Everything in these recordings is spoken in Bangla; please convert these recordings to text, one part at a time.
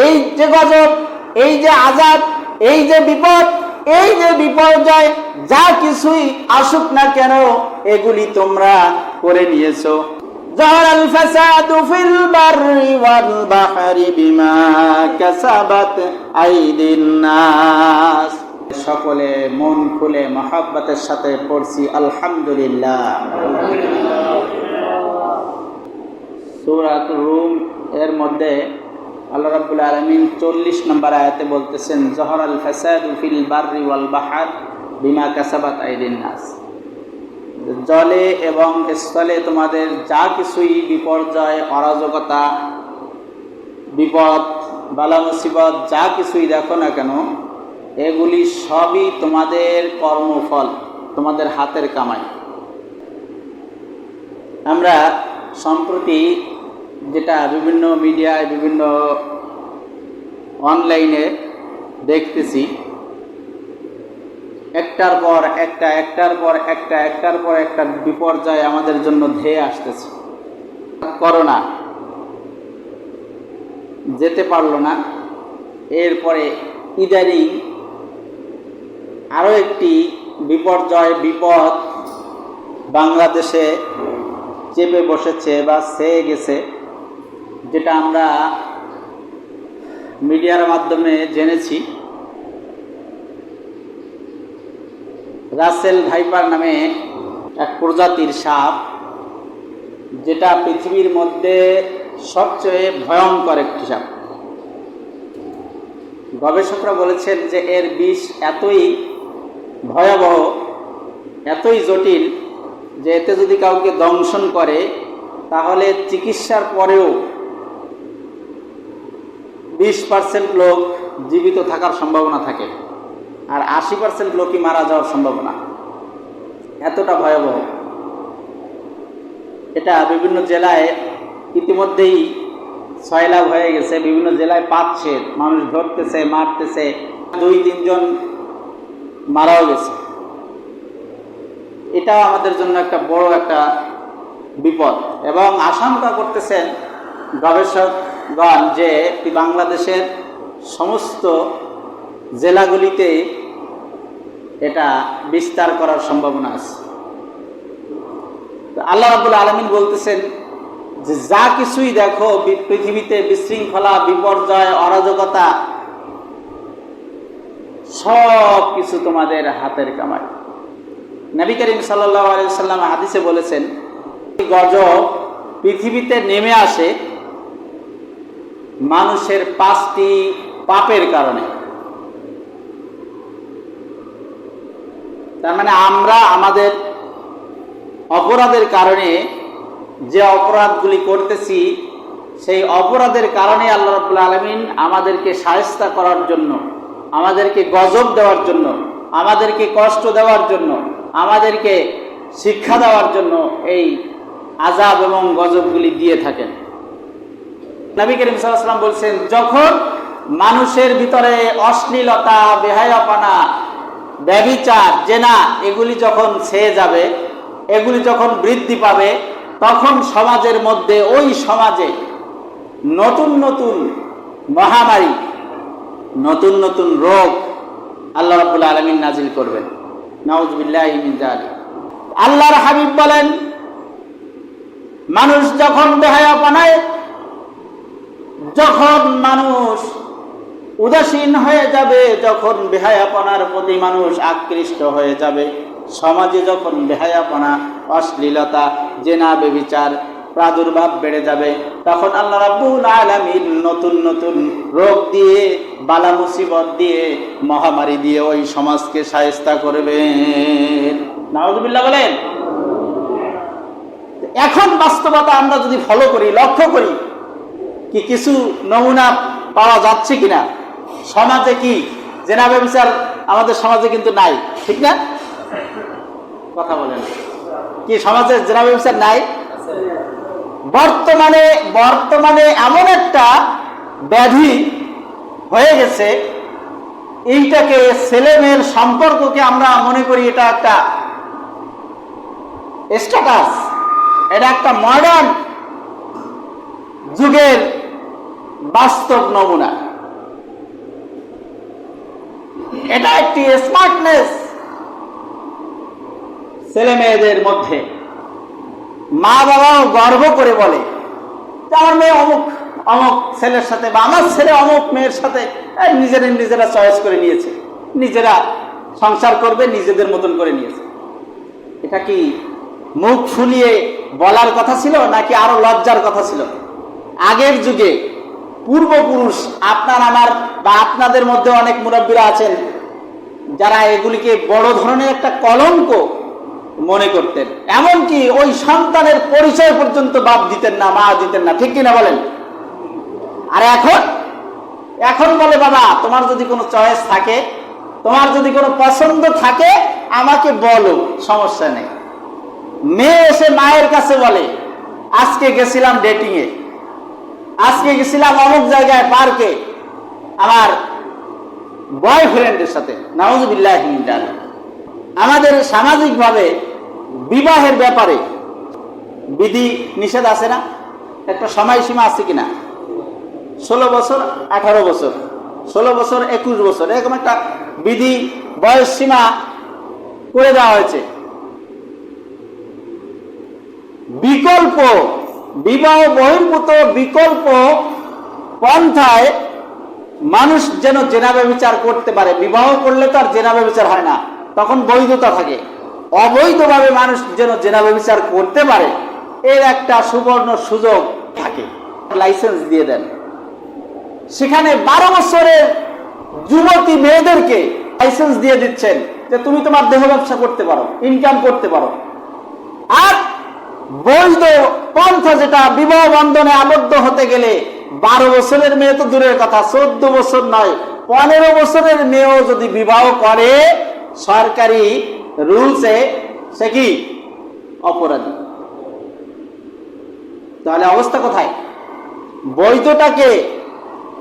এই যে গজব এই যে আজাদ এই যে বিপদ এই যে বিপর্যয় যা কিছুই আসুক না কেন এগুলি তোমরা করে নিয়েছো ظهر الفساد في البر والبحر بما كسبت أيدي الناس সকলে মন খুলে মহাব্বতের সাথে পড়ছি আলহামদুলিল্লাহ সূরাত রুম এর মধ্যে আল্লাহ রাব্বুল আলামিন চল্লিশ নম্বর আয়াতে বলতেছেন, জহর আল ফিল বাররি ওয়াল বাহার বিমা কাসাবাত আইদিন নাস। জলে এবং স্থলে তোমাদের যা কিছুই বিপর্যয়, অরাজকতা, বিপদ, বালা মুসিবত, যা কিছুই দেখো না কেন, এগুলি সবই তোমাদের কর্মফল, তোমাদের হাতের কামাই। আমরা সম্প্রতি যেটা বিভিন্ন মিডিয়ায়, বিভিন্ন অনলাইনে দেখতেছি। একটার পর একটা, একটার পর একটা, একটার পর একটা বিপর্যয় আমাদের জন্য ধেয়ে আসতেছে। করোনা যেতে পারল না। এরপরে ইদানিং আরও একটি বিপর্যয়, বিপদ বাংলাদেশে চেপে বসেছে বা সেয়ে গেছে। যেটা আমরা মিডিয়ার মাধ্যমে জেনেছি, রাসেল ভাইপার নামে এক প্রজাতির সাপ, যেটা পৃথিবীর মধ্যে সবচেয়ে ভয়ঙ্কর একটি সাপ। গবেষকরা বলেছেন যে এর বিষ এতই ভয়াবহ, এতই জটিল যে এতে যদি কাউকে দংশন করে, তাহলে চিকিৎসার পরেও বিশ পার্সেন্ট লোক জীবিত থাকার সম্ভাবনা থাকে। আর আশি পার্সেন্ট লোকই মারা যাওয়ার সম্ভাবনা। এতটা ভয়াবহ। এটা বিভিন্ন জেলায় ইতিমধ্যেই ছয়লাভ হয়ে গেছে। বিভিন্ন জেলায় পাচ্ছে, মানুষ ধরতেছে, মারতেছে। দুই, তিনজন মারাও গেছে। এটাও আমাদের জন্য একটা বড় একটা বিপদ। এবং আশঙ্কা করতেছেন গবেষকগণ যে বাংলাদেশের সমস্ত জেলাগুলিতে এটা বিস্তার করার সম্ভাবনা আছে। আল্লাহ রাবুল আলমিন বলতেছেন যে, যা কিছুই দেখো পৃথিবীতে বিশৃঙ্খলা, বিপর্যয়, অরাজকতা সব কিছু তোমাদের হাতের কামাই। নবী করিম সাল্লাম হাদিসে বলেছেন, গজব পৃথিবীতে নেমে আসে মানুষের পাঁচটি পাপের কারণে। তার মানে আমরা আমাদের অপরাধের কারণে যে অপরাধগুলি করতেছি, সেই অপরাধের কারণে আল্লাহ রবুল্লা আলমিন আমাদেরকে সায়স্তা করার জন্য, আমাদেরকে গজব দেওয়ার জন্য, আমাদেরকে কষ্ট দেওয়ার জন্য, আমাদেরকে শিক্ষা দেওয়ার জন্য এই আজাব এবং গজবগুলি দিয়ে থাকেন। নবী করিম সাল্লাম বলছেন, যখন মানুষের ভিতরে অশ্লীলতা, বেহায়াপানা ব্যবিচার জেনা, এগুলি যখন ছেয়ে যাবে, এগুলি যখন বৃদ্ধি পাবে, তখন সমাজের মধ্যে ওই সমাজে নতুন নতুন মহামারী, নতুন নতুন রোগ আল্লাহ রাবুল আলমিন নাজিল করবেন। নওয়াজবিল্লাহ আল্লাহর হাবিব বলেন, মানুষ যখন বেহায়াপনায় যখন মানুষ উদাসীন হয়ে যাবে, যখন বেহায়াপনার প্রতি মানুষ আকৃষ্ট হয়ে যাবে। সমাজে যখন বেহায়াপনা, অশ্লীলতা, জেনা, বেবিচার, প্রাদুর্ভাব বেড়ে যাবে, তখন আল্লাহ রাব্বুল আলামিন নতুন নতুন রোগ দিয়ে, বালা মুসিবত দিয়ে, মহামারী দিয়ে ওই সমাজকে সায়স্তা করবেন। নাওজবিল্লাহ বলেন। এখন বাস্তবতা আমরা যদি ফলো করি, লক্ষ্য করি কি কিছু নমুনা পাওয়া যাচ্ছে কিনা? সমাজে কি? জেনা ব্যবচার আমাদের সমাজে কিন্তু নাই, ঠিক না? কথা বলেন। কি সমাজে জেনা ব্যবচার নাই? বর্তমানে বর্তমানে এমন একটা ব্যাধি হয়ে গেছে, এইটাকে ছেলে মেয়ের সম্পর্ককে আমরা মনে করি এটা একটা স্ট্যাটাস এটা একটা মডার্ন যুগের বাস্তব নমুনা। এটা একটি স্মার্টনেস ছেলে মেয়েদের মধ্যে। মা বাবাও গর্ব করে বলে, আমার মেয়ে অমুক অমুক ছেলের সাথে বা আমার ছেলে অমুক মেয়ের সাথে নিজেরা নিজেরা চয়েস করে নিয়েছে। নিজেরা সংসার করবে, নিজেদের মতন করে নিয়েছে। এটা কি মুখ ফুলিয়ে বলার কথা ছিল, নাকি আরও লজ্জার কথা ছিল? আগের যুগে পূর্বপুরুষ আপনার আমার বা আপনাদের মধ্যে অনেক মুরব্বীরা আছেন, যারা এগুলিকে বড় ধরনের একটা কলঙ্ক মনে করতেন। এমনকি ওই সন্তানের পরিচয় পর্যন্ত বাপ দিতেন না, মা দিতেন না। ঠিক কিনা বলেন? আর এখন? এখন বলে, বাবা, তোমার যদি কোনো চয়েস থাকে, তোমার যদি কোনো পছন্দ থাকে, আমাকে বলো, সমস্যা নেই। মেয়ে এসে মায়ের কাছে বলে, আজকে গেছিলাম ডেটিং এ আজকে গেছিলাম অমুক জায়গায় পার্কে আমার বয়ফ্রেন্ডের সাথে, নাউজুবিল্লাহ আমাদের সামাজিকভাবে বিবাহের ব্যাপারে বিধি নিষেধ আছে না? একটা সময়সীমা আছে কিনা? ষোলো বছর, আঠারো বছর। ষোলো বছর, একুশ বছর, এরকম একটা বিধি বয়স সীমা করে দেওয়া হয়েছে। বিকল্প বিবাহ বহির্ভূত বিকল্প পন্থায় মানুষ যেন জেনাবে বিচার করতে পারে। বিবাহ করলে তো আর জেনাবে বিচার হয় না। তখন বৈধতা থাকে। অবৈধভাবে মানুষ যেন জেনাবে বিচার করতে পারে, এর একটা সুবর্ণ সুযোগ থাকে। লাইসেন্স দিয়ে দেন। সেখানে বারো বছরের যুবতী মেয়েদেরকে লাইসেন্স দিয়ে দিচ্ছেন যে, তুমি তোমার দেহ ব্যবসা করতে পারো ইনকাম করতে পারো। আর বৈধ পন্থা যেটা বিবাহ বন্ধনে আবদ্ধ হতে গেলে বারো বছরের মেয়ে তো দূরের কথা, চোদ্দ বছর নয়, পনেরো বছরের মেয়েও যদি বিবাহ করে, সরকারি রুলসে সে কি? অপরাধী। তাহলে অবস্থা কোথায়? বৈধটাকে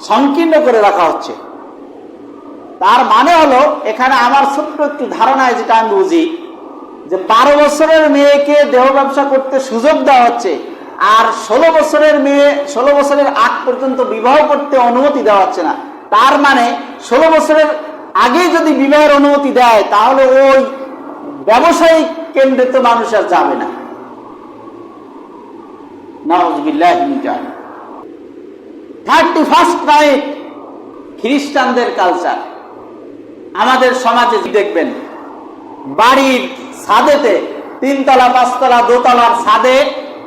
সংকীর্ণ করে রাখা হচ্ছে। তার মানে হলো, এখানে আমার ছোট্ট একটু ধারণায় যেটা আমি বুঝি যে বারো বছরের মেয়েকে দেহ ব্যবসা করতে সুযোগ দেওয়া হচ্ছে, আর ষোলো বছরের মেয়ে, ষোলো বছরের আগ পর্যন্ত বিবাহ করতে অনুমতি দেওয়া হচ্ছে না। তার মানে ষোলো বছরের আগে যদি বিবাহের অনুমতি দেয়, তাহলে ওই ব্যবসায়িক কেন্দ্রে তো মানুষ আর যাবে না। থার্টি ফার্স্ট নাইট খ্রিস্টানদের কালচার। আমাদের সমাজে দেখবেন, বাড়ির ছাদেতে, তিনতলা, পাঁচতলা, দোতলার ছাদে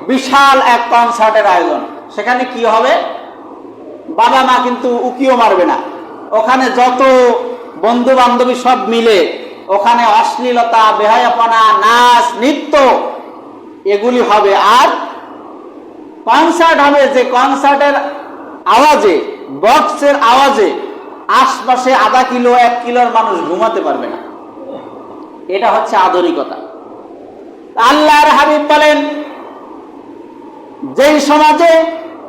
বিশাল এক কনসার্টের আয়োজন। সেখানে কি হবে? বাবা মা কিন্তু উকিও মারবে না। ওখানে যত বন্ধু বান্ধবী সব মিলে ওখানে অশ্লীলতা, বেহায়াপনা, নাচ, নৃত্য, এগুলি হবে। আর কনসার্ট হবে যে কনসার্টের আওয়াজে, বক্সের আওয়াজে আশপাশে আধা কিলো, এক কিলোর মানুষ ঘুমাতে পারবে না। এটা হচ্ছে আধুনিকতা। আল্লাহর হাবিব বলেন, যেই সমাজে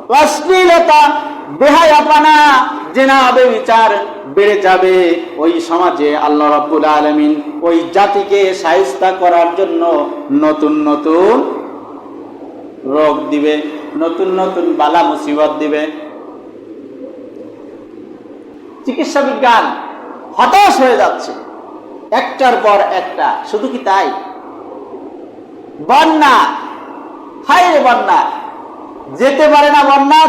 অশ্লীলতা, বেহায়াপানা, জেনাবে বিচার বেড়ে যাবে, ওই সমাজে আল্লাহ রাব্বুল আলামিন ওই জাতিকে সাহিস্তা করার জন্য নতুন নতুন রোগ দিবে, নতুন নতুন বালা মুসিবত দিবে। চিকিৎসা বিজ্ঞান হতাশ হয়ে যাচ্ছে। একটার পর একটা। শুধু কি তাই? বন্যা। হায় রে বন্যা। যেতে পারে না বন্যা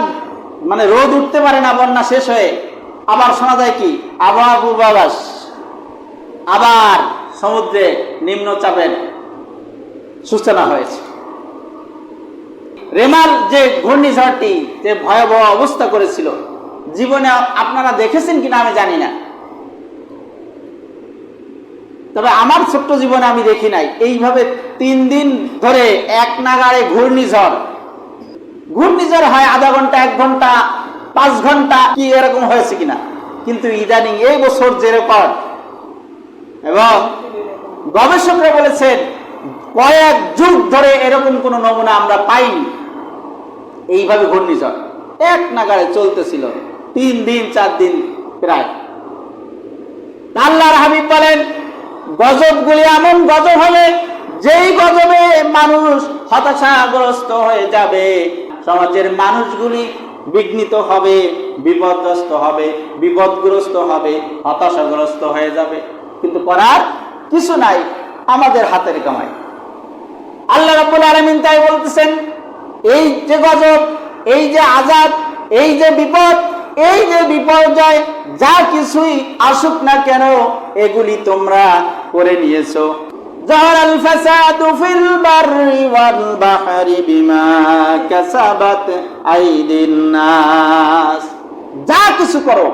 মানে রোদ উঠতে পারে না বন্যা শেষ হয়ে। আবার শোনা যায় কি? আবহাওয়া পূর্বাভাস। আবার সমুদ্রে নিম্নচাপের সূচনা হয়েছে। রেমাল যে ঘূর্ণিঝড়টি, যে ভয়াবহ অবস্থা করেছিল, জীবনে আপনারা দেখেছেন কিনা আমি জানি না। তবে আমার ছোট্ট জীবনে আমি দেখি নাই। এইভাবে তিন দিন ধরে এক নাগাড়ে ঘূর্ণিঝড়। ঘূর্ণিঝড় হয় আধা ঘণ্টা, এক ঘণ্টা, পাঁচ ঘণ্টা, কি এরকম হয়েছে কিনা। কিন্তু ইদানিং এই বছর যে রেকর্ড। এবং গবেষকরা বলেছেন, কয়েক যুগ ধরে এরকম কোন নমুনা আমরা পাইনি। এইভাবে ঘূর্ণিঝড় এক নাগাড়ে চলতেছিল, তিন দিন, চার দিন প্রায়। আল্লাহর হাবিব বলেন গজবগুলি এমন গজব হবে, যেই গজবে মানুষ হতাশাগ্রস্ত হয়ে যাবে। সমাজের মানুষগুলি বিঘ্নিত হবে, বিপদগ্রস্ত হবে বিপদগ্রস্ত হবে, হতাশাগ্রস্ত হয়ে যাবে। কিন্তু করার কিছু নাই, আমাদের হাতের কামাই। আল্লাহ রাব্বুল আলামিন তাই বলতেছেন, এই যে গজব, এই যে আজাদ এই যে বিপদ, এই যে বিপর্যয়, যা কিছুই আসুক না কেন, এগুলি তোমরা করে নিয়েছো ظهر الفساد في البر والبحر بما كسبت أيدي الناس যা কিছু করো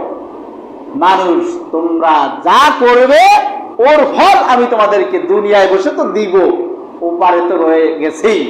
মানুষ তোমরা যা করবে ওর ফল আমি তোমাদেরকে দুনিয়ায় বসে তো দিব ওপারে তো রয়ে গেছেই